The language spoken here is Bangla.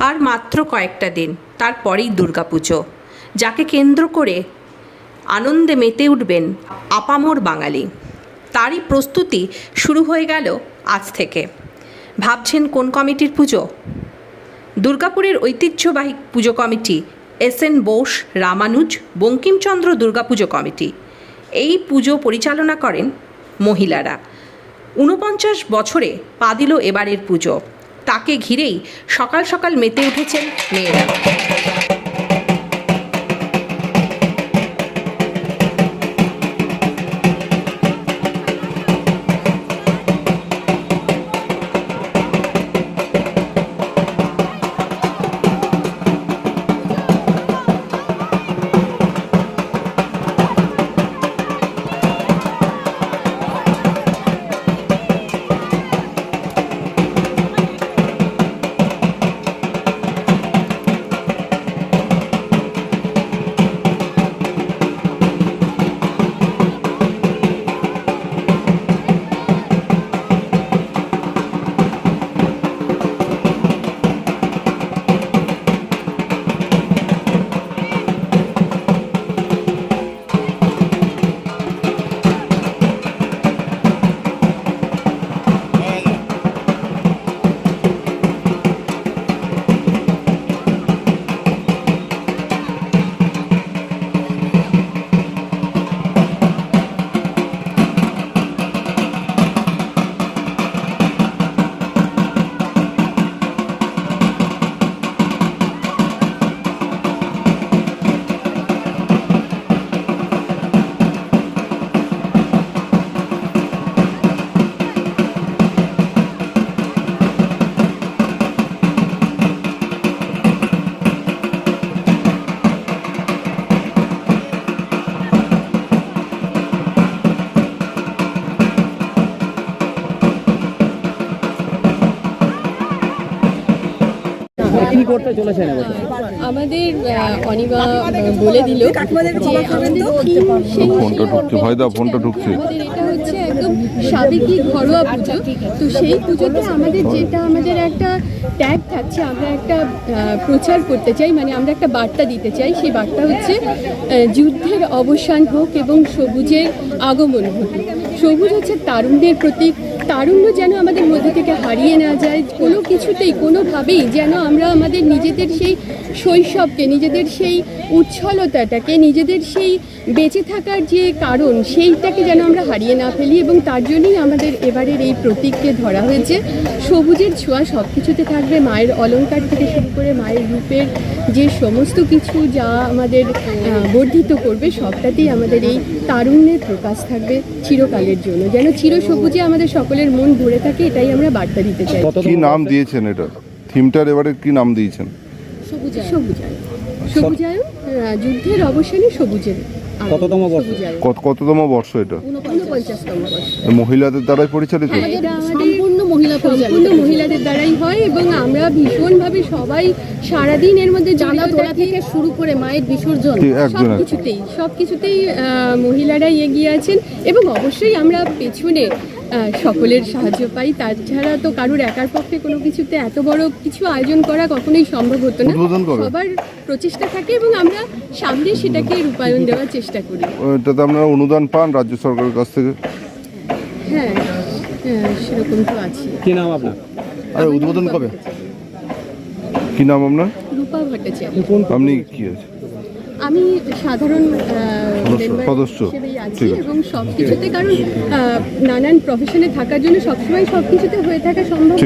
আর মাত্র কয়েকটা দিন, তারপরেই দুর্গাপুজো, যাকে কেন্দ্র করে আনন্দে মেতে উঠবেন আপামর বাঙালি। তারই প্রস্তুতি শুরু হয়ে গেল আজ থেকে। ভাবছেন কোন কমিটির পুজো? দুর্গাপুরের ঐতিহ্যবাহী পুজো committee S N Bose, Ramanuj, Bankimchandra Durga Puja committee. এই পুজো পরিচালনা করেন মহিলারা। ঊনপঞ্চাশ বছরে পা দিল এবারের পুজো। তাকে ঘিরেই সকাল সকাল মেতে উঠেছেন মেয়েরা। কি করতে চলেছেন আমাদের অনিমা বলে দিল যে আমাদের ফোনটা ঢুকছে ভয় দাও ফোনটা ঢুকছে। আমাদের এটা হচ্ছে একদম সাবেকি ঘরোয়া পুজো। তো সেই পুজোতে আমাদের যেটা আমাদের একটা ট্যাগ থাকছে আমরা একটা প্রচার করতে চাই মানে আমরা একটা বার্তা দিতে চাই। সেই বার্তা হচ্ছে যুদ্ধের অবসান হোক এবং সবুজের আগমন ঘটুক সবুজ হচ্ছে তারুণ্যের প্রতীক তারুণ্য যেন আমাদের মধ্যে থেকে হারিয়ে না যায়, কোনো কিছুতেই, কোনোভাবেই যেন আমরা আমাদের নিজেদের সেই শৈশবকে, নিজেদের সেই উচ্ছলতাটাকে, নিজেদের সেই বেঁচে থাকার যে কারণ, সেইটাকে যেন আমরা হারিয়ে না ফেলি এবং তার জন্যই আমাদের এবারের এই প্রতীককে ধরা হয়েছে। সবুজের ছোঁয়া সব কিছুতে থাকবে, মায়ের অলংকার থেকে শুরু করে মায়ের রূপের যে সমস্ত কিছু যা আমাদের বর্ধিত করবে, সবটাতেই আমাদের এই তারুণ্যের প্রকাশ থাকবে চিরকালের জন্য। যেন চিরসবুজে আমাদের সকলের মন ভরে থাকে এটাই আমরা বার্তা দিতে চাই। কি নাম দিয়েছেন এটা? থিমটার এবারে কি নাম দিয়েছেন? সবুজায়ন। সবুজায়ন। যুদ্ধের অবসানে সবুজের আগমন। কততম বর্ষ? কততম বর্ষ এটা? মহিলাদের দ্বারাই পরিচালিত? সম্পূর্ণ মহিলা সম্পূর্ণ মহিলাদের দ্বারাই হয় এবং আমরা ভীষণভাবে সবাই সারাদিন এর মধ্যে থেকে শুরু করে মায়ের বিসর্জন সব কিছুতেই সব কিছুতেই আহ, মহিলারাই এগিয়ে আছেন এবং অবশ্যই আমরা পেছনে সকলের সাহায্য পাই। তাছাড়া তো কারুর একার পক্ষে কোনো কিছুতে এত বড় কিছু আয়োজন করা কখনোই সম্ভব হতো না? সবার প্রচেষ্টা থাকে এবং আমরা সামনে সেটাকে রূপায়ণ দেওয়ার চেষ্টা করি। এটাতে আপনারা অনুদান পান রাজ্য সরকারের কাছ থেকে? হ্যাঁ হ্যাঁ সেরকম তো আছে। কি নাম আপনার? আর উদ্বোধন কবে? কি নাম আপনার? রূপা ভট্টাচার্য। আপনি কি আছে আমি সাধারণ সদস্য, হিসেবেই আছি। এবং সব কিছুতে কারণ নানান প্রফেশনে থাকার জন্য সবসময় সবকিছুতে হয়ে থাকা সম্ভব